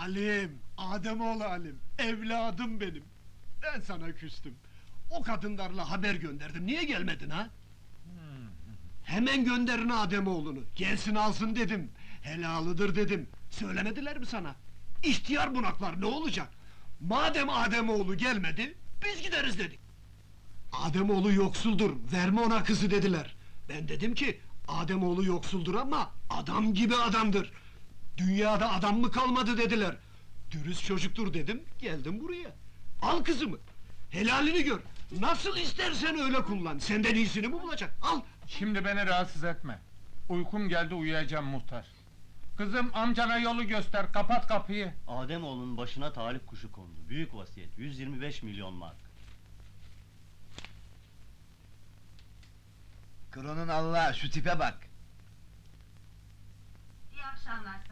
Alim, Ademoğlu Alim, evladım benim. Ben sana küstüm. O kadınlarla haber gönderdim, niye gelmedin ha? Hemen gönderin Ademoğlu'nu, gelsin alsın dedim. Helalıdır dedim. Söylemediler mi sana? İhtiyar bunaklar ne olacak? Madem Ademoğlu gelmedi, biz gideriz dedik. Ademoğlu yoksuldur, verme ona kızı dediler. Ben dedim ki, Ademoğlu yoksuldur ama adam gibi adamdır. Dünyada adam mı kalmadı dediler. Dürüst çocuktur dedim, geldim buraya. Al kızımı, helalini gör. Nasıl istersen öyle kullan, senden iyisini mi bulacak? Al! Şimdi beni rahatsız etme. Uykum geldi uyuyacağım muhtar. Kızım amcana yolu göster, kapat kapıyı. Ademoğlu'nun başına talip kuşu kondu. Büyük vasiyet. 125 milyon mark. Kronun Allah şu tipe bak. İyi akşamlar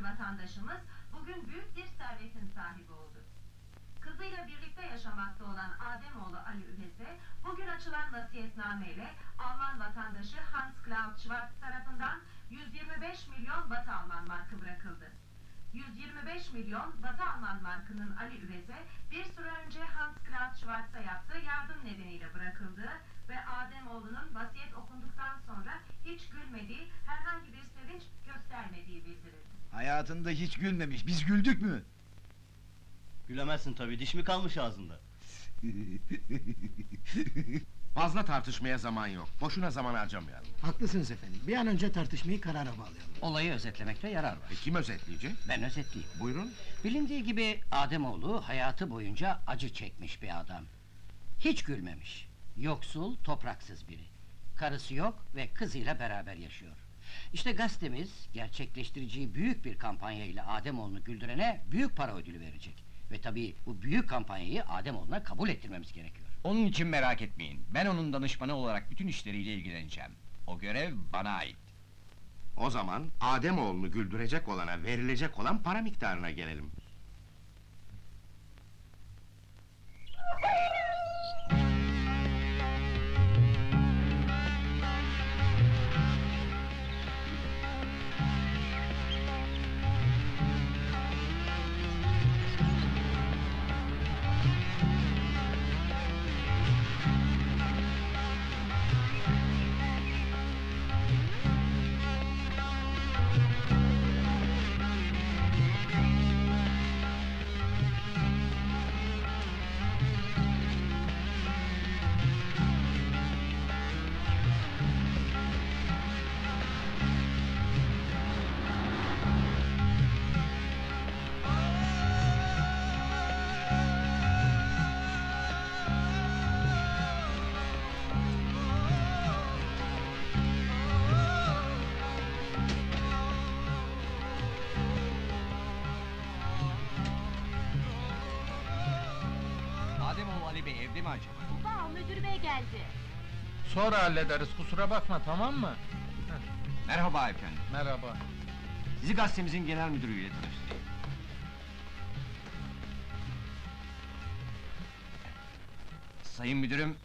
Üvez adındaki vatandaşımız bugün büyük bir servetin sahibi oldu. Kızıyla birlikte yaşamakta olan Ademoğlu Ali Üvez'e bugün açılan vasiyetnameyle Alman vatandaşı Hans Klaus Schwarz tarafından 125 milyon Batı Alman markı bırakıldı. 125 milyon Batı Alman markının Ali Üvez'e bir süre önce Hans Klaus Schwarz'a yaptığı yardım nedeniyle bırakıldığı ve Ademoğlu'nun vasiyet okunduktan sonra hiç gülmediği, herhangi Hayatında hiç gülmemiş, biz güldük mü? Gülemezsin tabii. Diş mi kalmış ağzında? Fazla tartışmaya zaman yok. Boşuna zaman harcamayalım. Haklısınız efendim. Bir an önce tartışmayı karara bağlayalım. Olayı özetlemekte yarar var. E, kim özetleyecek? Ben özetleyeyim. Buyurun. Bilindiği gibi Ademoğlu hayatı boyunca acı çekmiş bir adam. Hiç gülmemiş. Yoksul, topraksız biri. Karısı yok ve kızıyla beraber yaşıyor. İşte gazetemiz gerçekleştireceği büyük bir kampanya ile Ademoğlu'nu güldürene büyük para ödülü verecek. Ve tabii bu büyük kampanyayı Ademoğlu'na kabul ettirmemiz gerekiyor. Onun için merak etmeyin. Ben onun danışmanı olarak bütün işleriyle ilgileneceğim. O görev bana ait. O zaman Ademoğlunu güldürecek olana verilecek olan para miktarına gelelim. Acaba? Baba müdür bey geldi. Sonra hallederiz, kusura bakma tamam mı? Merhaba efendim. Merhaba. Sizi gazetemizin genel müdürüyle tanıştırayım. Sayın müdürüm,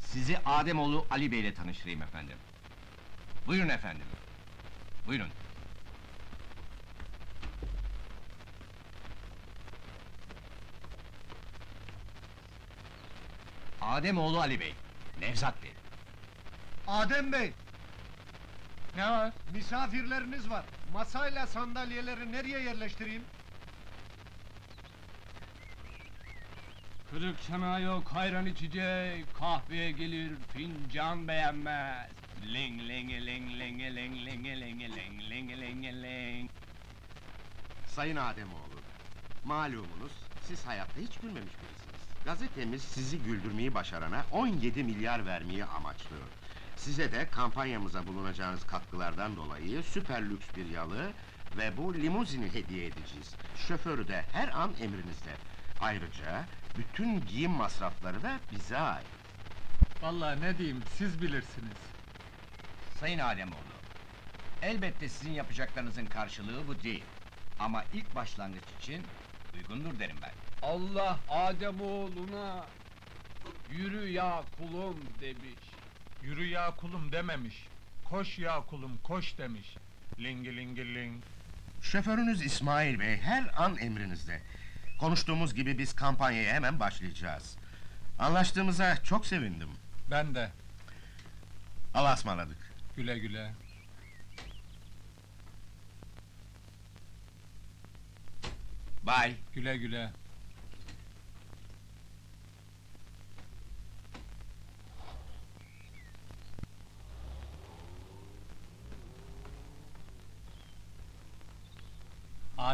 sizi Ademoğlu Ali Bey ile tanıştırayım efendim. Buyurun efendim. Buyurun. Ademoğlu Ali Bey, Nevzat Bey. Adem Bey, Ne var? misafirleriniz var. Masayla sandalyeleri nereye yerleştireyim? Kırık çanağı yok, hayran içecek, kahveye gelir, fincan beğenmez. Ling ling ling ling ling ling ling ling ling ling ling Sayın Ademoğlu, malumunuz siz hayatta hiç gülmemiş birisiniz. Gazetemiz sizi güldürmeyi başarana 17 milyar vermeyi amaçlıyor. Size de kampanyamıza bulunacağınız katkılardan dolayı süper lüks bir yalı ve bu limuzini hediye edeceğiz. Şoförü de her an emrinizde. Ayrıca bütün giyim masrafları da bize ait. Vallahi ne diyeyim, siz bilirsiniz. Sayın Ademoğlu, elbette sizin yapacaklarınızın karşılığı bu değil. Ama ilk başlangıç için uygundur derim ben. Allah Ademoğluna yürü ya kulum demiş. Yürü ya kulum dememiş. Koş ya kulum, koş demiş. Lingi lingi ling. Şoförünüz İsmail Bey her an emrinizde. Konuştuğumuz gibi biz kampanyaya hemen başlayacağız. Anlaştığımıza çok sevindim. Ben de. Allah'a ısmarladık. Güle güle. Bay. Güle güle.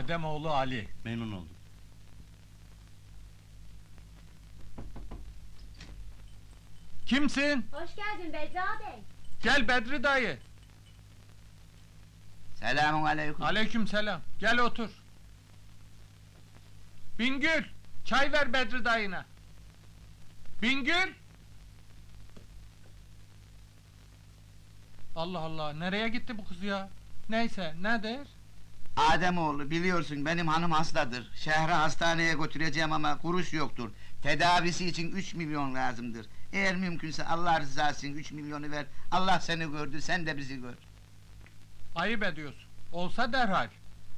Ademoğlu Ali. Memnun oldum. Kimsin? Hoş geldin Bedra Bey. Gel Bedri dayı. Selamun aleyküm. Aleyküm selam. Gel otur. Bingül, çay ver Bedri dayına. Bingül! Allah Allah, nereye gitti bu kız ya? Neyse, nedir? Ademoğlu biliyorsun benim hanım hastadır. Şehre hastaneye götüreceğim ama kuruş yoktur. Tedavisi için üç milyon lazımdır. Eğer mümkünse Allah rızası için üç milyonu ver. Allah seni gördü, sen de bizi gör. Ayıp ediyorsun. Olsa derhal.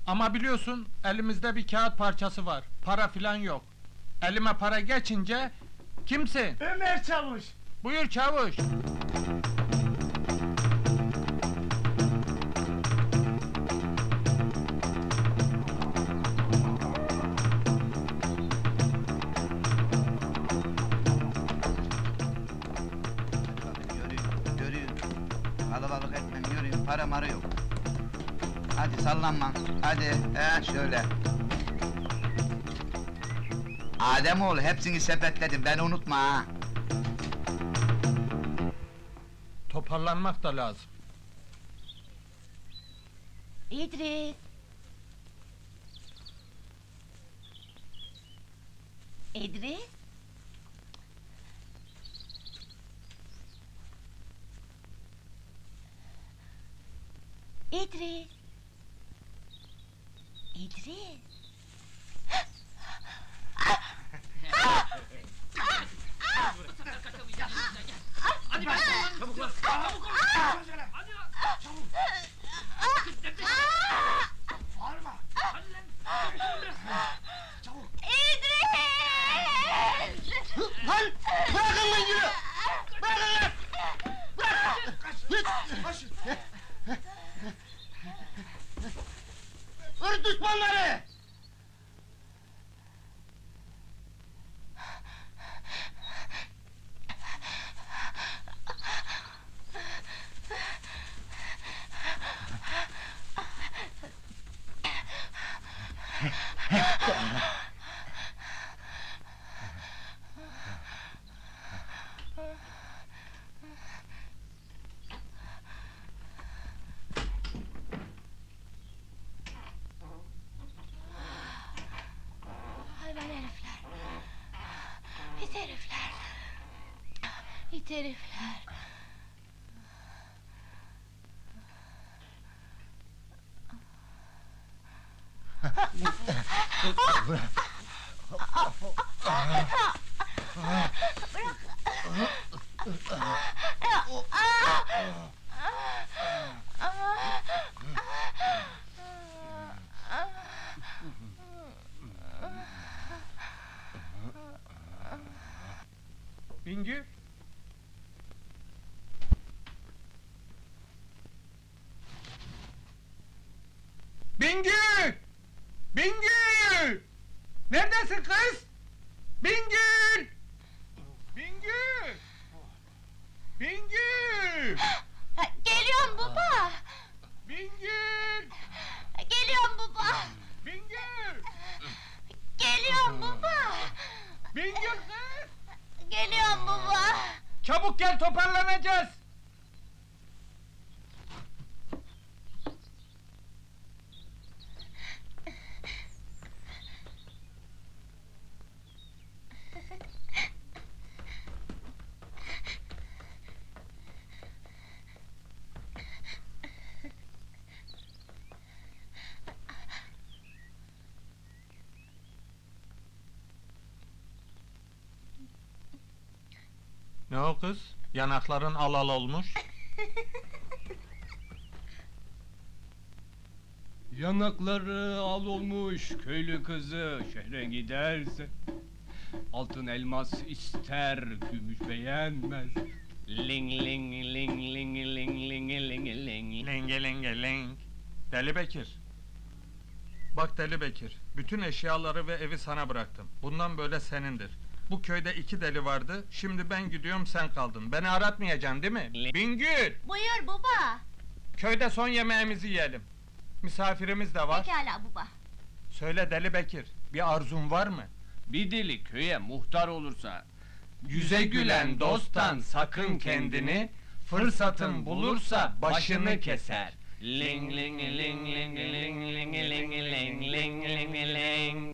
Ama biliyorsun, elimizde bir kağıt parçası var. Para filan yok. Elime para geçince... Kimsin? Ömer Çavuş. Buyur çavuş. Sallanma, hadi. He şöyle. Ademoğlu hepsini sepetledim, beni unutma ha. Toparlanmak da lazım. İdris. İdris. İdris. İdris. İdris! Lan! Bırakın lan yürü! Bırakın lan! Bırakın! Kaç! Hır düşmanları! Hayvan herifler. İt herifler. İt herifler. 不让，啊啊啊！不让，啊啊啊！哎呀，啊！Ne o kız? Yanakların al al olmuş. Yanakları al olmuş köylü kızı şehre giderse Altın elmas ister gümüş beğenmez Ling ling ling ling ling ling ling ling Lenge lenge leng. Deli Bekir. Bak Deli Bekir, bütün eşyaları ve evi sana bıraktım. Bundan böyle senindir. Bu köyde iki deli vardı, şimdi ben gidiyorum sen kaldın. Beni aratmayacaksın değil mi? Bingül! Buyur baba. Köyde son yemeğimizi yiyelim. Misafirimiz de var. Pekala baba. Söyle Deli Bekir, bir arzun var mı? Bir deli köye muhtar olursa Yüze gülen dosttan sakın kendini, fırsatın bulursa başını keser. Ling ling ling ling ling ling ling ling ling ling ling